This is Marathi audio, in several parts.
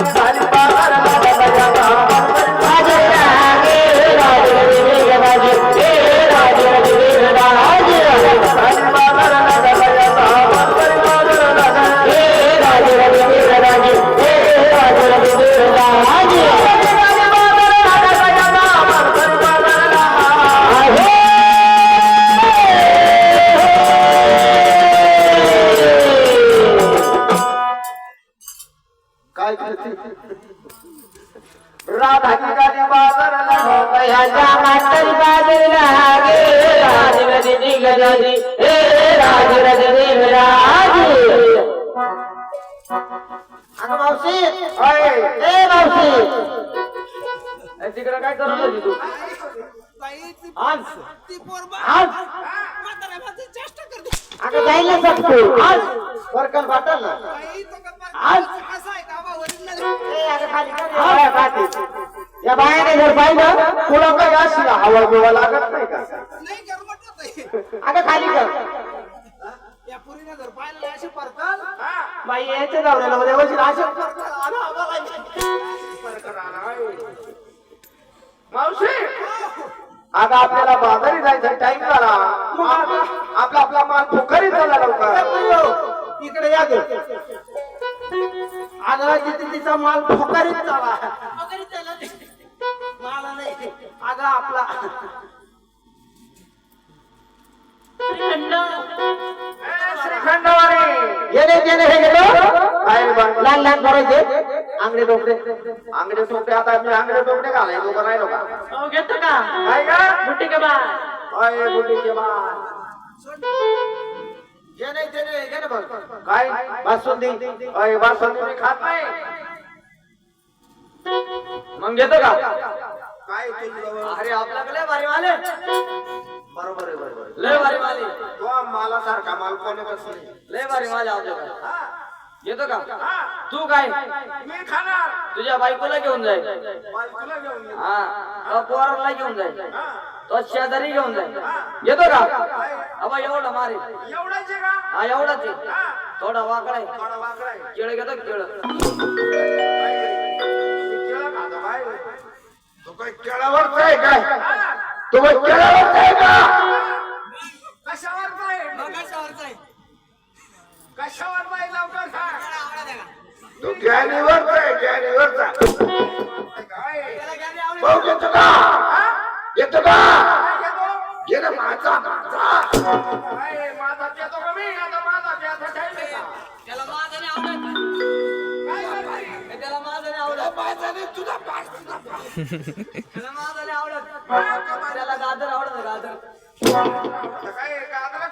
Vale ह्याच्या म्हातारी बाजूला गे राजरथ दिगराजी हे राजरथ दिगराजी अगं मावशी? ए मावशी. तिकडं काय करत होती तू? आज. आज. अगं जायला शकतो आज. वर्कल वाटल ना आज. ए, अगं खाली कर. या खाली. बायाने जर पाहिलं तुला काय अशी हवा बिवा लागत नाही का? अगं खाली कर. बाई यायचे जाऊन उद्या वशील अशा मावशी आता आपल्याला बाजारी जायचा टाइम झाला. आपला आपला माल फुकरी झाला लवकर. इकडे या गे. तिथे तिचा माल फुकारीत मला नाही अगं आपला येणे येणे हे गेलो काय? लहान लहान पोरायचे आंगडे डोकरे आंगडे टोपे आता मी आंगडे टोपे घालायचो का राहिलो का हो घेतो का? काय का बुट्टी का बा अय बुटीचे बाळ येणे येणे घे ना बघ. काय? बासुंदी. अय बासुंदी मी खात नाही. मग घेतो का? काय तुझं अरे आपल्याकडे लय भारी माल आहे. बरोबर आहे बरोबर आहे. लय भारी माल आहे. तो माला सारखा माल नाही. लय भारी माल आहे आपल्याकडे. हा, घेतो का? हा. तू काय? मी खाणार. तुझ्या बायकोला घेऊन जाईल बायकोला घेऊन ये. हा. तो पोराला घेऊन हा. तो शेजारी घेऊन जाईल घेतो का? अबा एवढा मारे एवढाच आहे का? हा एवढाच आहे. हा. थोडा वाकडा आहे. थोडा वाकडा आहे. केळ घेतो केळ. मी केळं खातो काय? तू काय केळावरच आहे काय? तू काय केळावरच आहे का? कशावरच आहे? कशावर लवकर सांग. तू ज्ञानीवरच आहे ज्ञानीवरचा. काय भाऊ घेतो का? घेतो का? घे ना माझा माझा. काय माझा देतो का मी? आता माझा द्यायचा? त्याला माझं नाही आवडत त्याला गाजर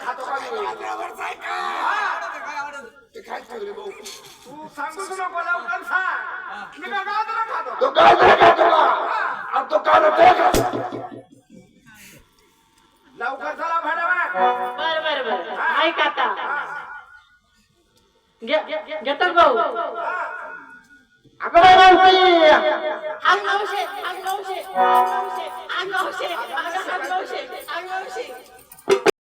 खातो का मी? ते भाऊ? तू नको लवकर सांग. मी का गाजरा खातो? तो गाजरा खातो का? आणि तो काढतो का? लवकर चला भाड्यावर. बर बर बर ऐक आता घे- घेतात भाऊ अगं बाई मावशी अंगावशे अंगावशे अंगावशे अंगावशे अंगावशे अंगावशे